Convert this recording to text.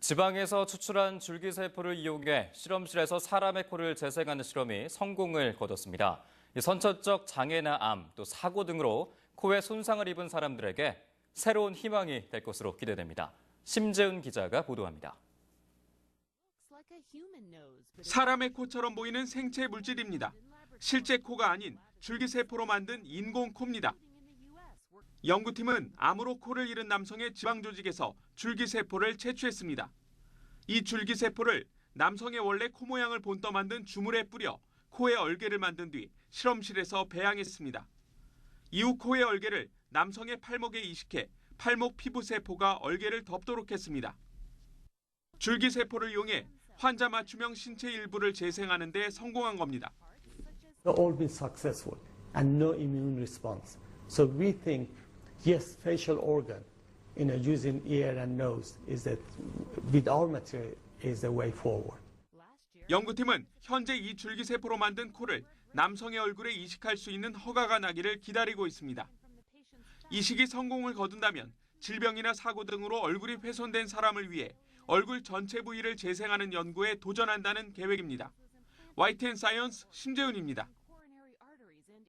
지방에서 추출한 줄기세포를 이용해 실험실에서 사람의 코를 재생하는 실험이 성공을 거뒀습니다. 이 선천적 장애나 암, 또 사고 등으로 코에 손상을 입은 사람들에게 새로운 희망이 될 것으로 기대됩니다. 심재훈 기자가 보도합니다. 사람의 코처럼 보이는 생체 물질입니다. 실제 코가 아닌 줄기세포로 만든 인공 코입니다. 연구팀은 암으로 코를 잃은 남성의 지방 조직에서 줄기세포를 채취했습니다. 이 줄기세포를 남성의 원래 코 모양을 본떠 만든 주물에 뿌려 코의 얼개를 만든 뒤 실험실에서 배양했습니다. 이후 코의 얼개를 남성의 팔목에 이식해 팔목 피부세포가 얼개를 덮도록 했습니다. 줄기세포를 이용해 환자 맞춤형 신체 일부를 재생하는 데 성공한 겁니다. All been successful and no immune response. So we think, yes, facial organ, you know, using ear and nose is that with our material is the way forward. 연구팀은 현재 이 줄기세포로 만든 코를 남성의 얼굴에 이식할 수 있는 허가가 나기를 기다리고 있습니다. 이식이 성공을 거둔다면 질병이나 사고 등으로 얼굴이 훼손된 사람을 위해 얼굴 전체 부위를 재생하는 연구에 도전한다는 계획입니다. YTN 사이언스 심재훈입니다.